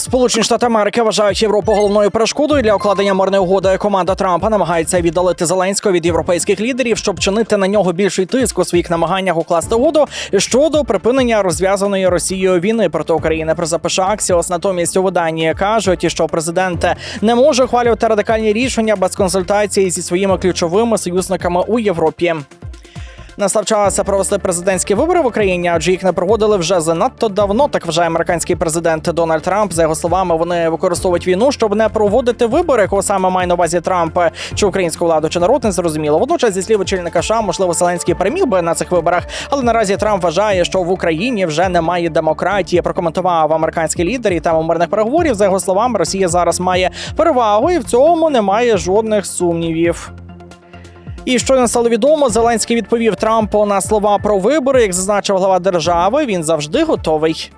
Сполучені Штати Америки вважають Європу головною перешкодою для укладення мирної угоди. Команда Трампа намагається віддалити Зеленського від європейських лідерів, щоб чинити на нього більший тиск у своїх намаганнях укласти угоду щодо припинення розв'язаної Росією війни проти України. Про запиша Аксіос натомість у виданні кажуть, що президент не може ухвалювати радикальні рішення без консультації зі своїми ключовими союзниками у Європі. Час провести президентські вибори в Україні, адже їх не проводили вже занадто давно. Так вважає американський президент Дональд Трамп. За його словами, вони використовують війну, щоб не проводити вибори, кого саме має на увазі Трамп чи українську владу, чи народ не зрозуміло. Водночас, зі слів очільника США, можливо, Зеленський переміг би на цих виборах, але наразі Трамп вважає, що в Україні вже немає демократії. Прокоментував американський лідер і тему мирних переговорів. За його словами, Росія зараз має перевагу, і в цьому немає жодних сумнівів. І щойно стало відомо, Зеленський відповів Трампу на слова про вибори. Як зазначив глава держави, він завжди готовий.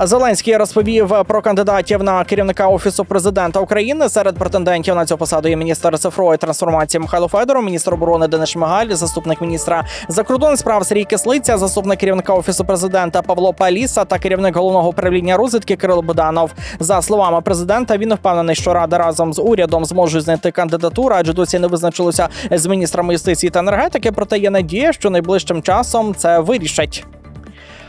Зеленський розповів про кандидатів на керівника офісу президента України. Серед претендентів на цю посаду є міністр цифрової трансформації Михайло Федоров, міністр оборони Денис Шмигаль, заступник міністра закордонних справ Сергій Кислиця, заступник керівника офісу президента Павло Паліса та керівник головного управління розвідки Кирило Буданов. За словами президента, він впевнений, що рада разом з урядом зможуть знайти кандидатуру, адже досі не визначилося з міністрами юстиції та енергетики. Проте є надія, що найближчим часом це вирішать.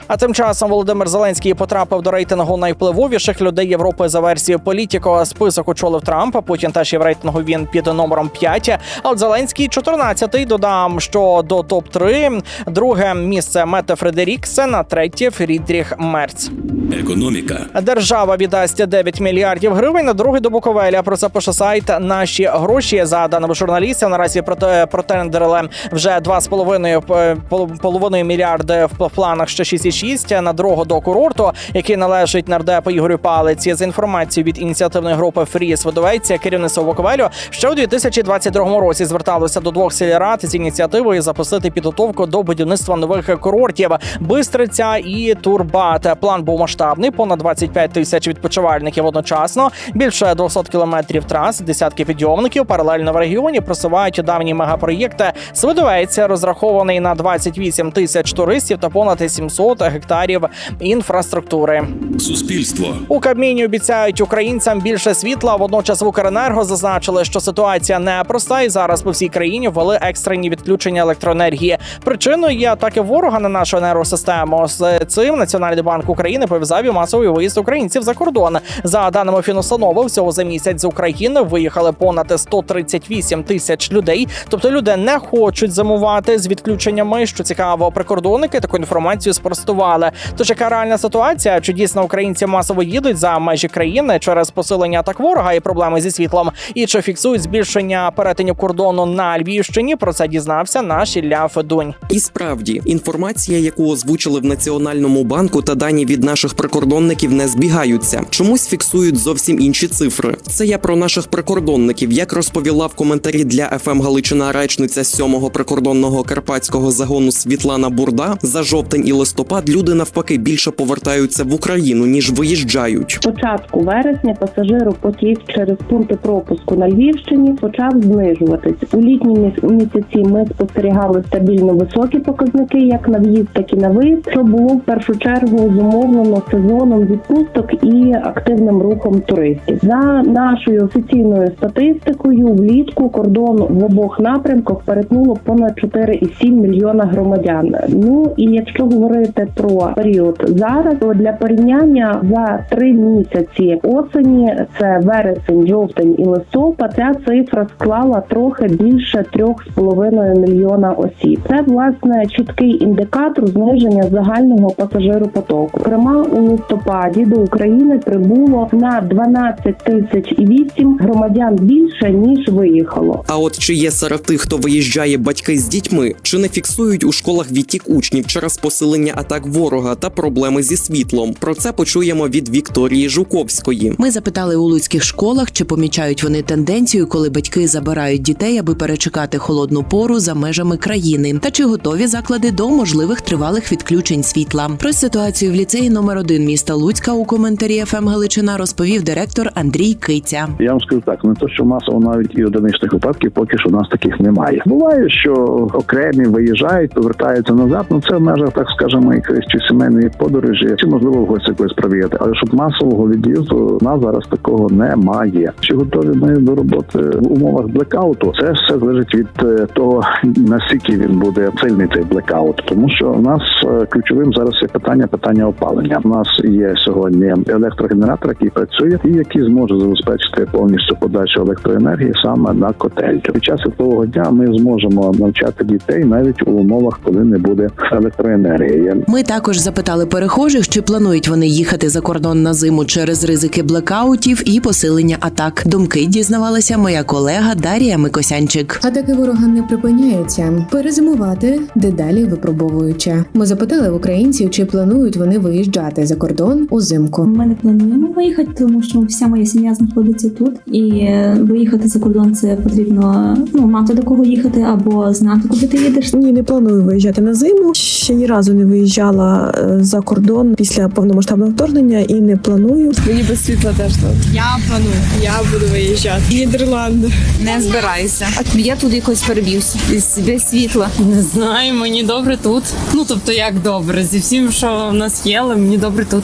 А тим часом Володимир Зеленський потрапив до рейтингу найвпливовіших людей Європи за версією Політіко. Список очолив Трампа. Путін теж є в рейтингу він під номером 5. А от Зеленський 14-й. Додам, що до топ 3 друге місце Мете Фредеріксен, а третє Фрідріх Мерц. Економіка, Держава віддасть 9 мільярдів гривень на другий до Буковеля. Про це пише сайт наші гроші. За даними журналістів, наразі проте- протендерили вже 2,5 п- пол- половиною мільярди в планах ще 6,6 на дорогу до курорту, який належить нардепу Ігорю Палиці. За інформацією від ініціативної групи Фріс Видовець, керівництво Буковелю ще у 2022 році зверталося до двох сільрад з ініціативою запустити підготовку до будівництва нових курортів Бистриця і Турбат. План був масштабний, понад 25 тисяч відпочивальників одночасно, більше 200 кілометрів трас, десятки підйомників. Паралельно в регіоні просувають давні мегапроєкти. Свидовець розрахований на 28 тисяч туристів та понад 700 гектарів інфраструктури. суспільство, У Кабміні обіцяють українцям більше світла. Водночас в Укренерго зазначили, що ситуація непроста, і зараз по всій країні ввели екстрені відключення електроенергії. Причиною є атаки ворога на нашу енергосистему. З цим Національний банк України пов'язав і масовий виїзд українців за кордон. За даними фінустанови, всього за місяць з України виїхали понад 138 тисяч людей. Тобто люди не хочуть зимувати з відключеннями. Що цікаво, прикордонники таку інформацію спростували. Тож яка реальна ситуація? Чи дійсно українці масово їдуть за межі країни через посилення атак ворога і проблеми зі світлом? І чи фіксують збільшення перетинів кордону на Львівщині? Про це дізнався наш Ілля Федунь. І справді інформація, яку озвучили в Національному банку, та дані від наших прикордонників не збігаються. Чомусь фіксують зовсім інші цифри. Це я про наших прикордонників. Як розповіла в коментарі для ФМ Галичина речниця 7-го прикордонного карпатського загону Світлана Бурда за жовтень і листопад люди навпаки більше повертаються в Україну ніж виїжджають. Початку вересня пасажиропотік через пункти пропуску на Львівщині почав знижуватись. У літні місяці ми спостерігали стабільно високі показники як на в'їзд, так і на виїзд, що було в першу чергу зумовлено сезоном відпусток і активним рухом туристів. За нашою офіційною статистикою, влітку кордон в обох напрямках перетнуло понад 4,7 мільйона громадян. Ну і якщо говорити про період зараз, то для порівняння за три місяці осені це вересень, жовтень і листопад. Ця цифра склала трохи більше 3,5 мільйона осіб. Це власне чіткий індикатор зниження загального пасажиропотоку. Зокрема, у листопаді до України прибуло на 12 тисяч і 8 громадян більше ніж виїхало. А от чи є серед тих, хто виїжджає батьки з дітьми, чи не фіксують у школах відтік учнів через посилення атак атак ворога та проблеми зі світлом. Про це почуємо від Вікторії Жуковської. Ми запитали у луцьких школах, чи помічають вони тенденцію, коли батьки забирають дітей, аби перечекати холодну пору за межами країни, та чи готові заклади до можливих тривалих відключень світла. Про ситуацію в ліцеї номер 1 міста Луцька у коментарі ФМ Галичина розповів директор Андрій Киця. Я вам скажу так, не то, що масово навіть і одиничних випадків, поки що у нас таких немає. Буває, що окремі виїжджають, повертаються назад. Ну це в межах, так скажемо, якоїсь чи сімейної подорожі, чи можливо в гості якось провіяти. Але щоб масового від'їзду у нас зараз такого немає. Чи готові ми до роботи в умовах блекауту? Це все залежить від е, того, наскільки він буде сильний цей блекаут. Тому що у нас е, ключовим зараз є питання питання опалення. Нас є сьогодні електрогенератор, який працює, і який зможе забезпечити повністю подачу електроенергії саме на котельню. Під час святого дня ми зможемо навчати дітей навіть у умовах, коли не буде електроенергії. Ми також запитали перехожих, чи планують вони їхати за кордон на зиму через ризики блекаутів і посилення атак. Думки дізнавалася моя колега Дарія Микосянчик. Атаки ворога не припиняються. Перезимувати дедалі випробовуючи. Ми запитали в українців, чи планують вони виїжджати за кордон узимку. Ми не плануємо виїхати, тому що вся моя сім'я знаходиться тут. І е, виїхати за кордон це потрібно ну мати до кого їхати або знати, куди ти їдеш. Ні, не планую виїжджати на зиму. Ще ні разу не виїжджала е, за кордон після повномасштабного вторгнення і не планую. Мені без світла теж тут. Я планую. Я буду виїжджати. Нідерланди. Не збираюся. А Я тут якось переб'юся без, без світла. Не знаю, мені добре тут. Ну тобто, як добре, зі всім, що в нас є, але мені добре тут.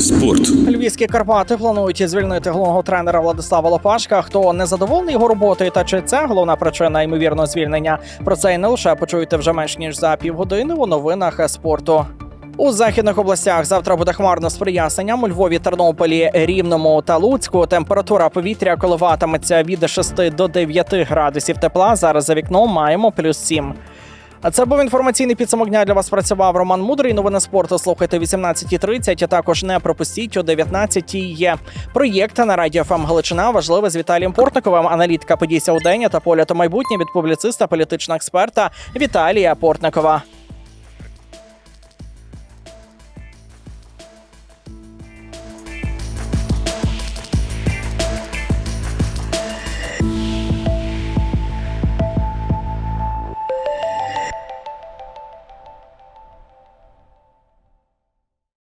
Спорт. Львівські Карпати планують звільнити головного тренера Владислава Лопашка. Хто не задоволений його роботою, та чи це головна причина ймовірного звільнення? Про це і не лише почуєте вже менш ніж за півгодини у новинах спорту. У західних областях завтра буде хмарно з проясненням. У Львові, Тернополі, Рівному та Луцьку. Температура повітря коливатиметься від 6 до 9 градусів тепла. Зараз за вікном маємо плюс 7. А це був інформаційний підсумок дня для вас. Працював Роман Мудрий. Новини спорту слухайте о 18.30. А також не пропустіть о 19.00 є проєкт на радіо ФМ Галичина. Важливе з Віталієм Портниковим. Аналітика подій сьогодення та поля то майбутнє від публіциста, політичного експерта Віталія Портникова.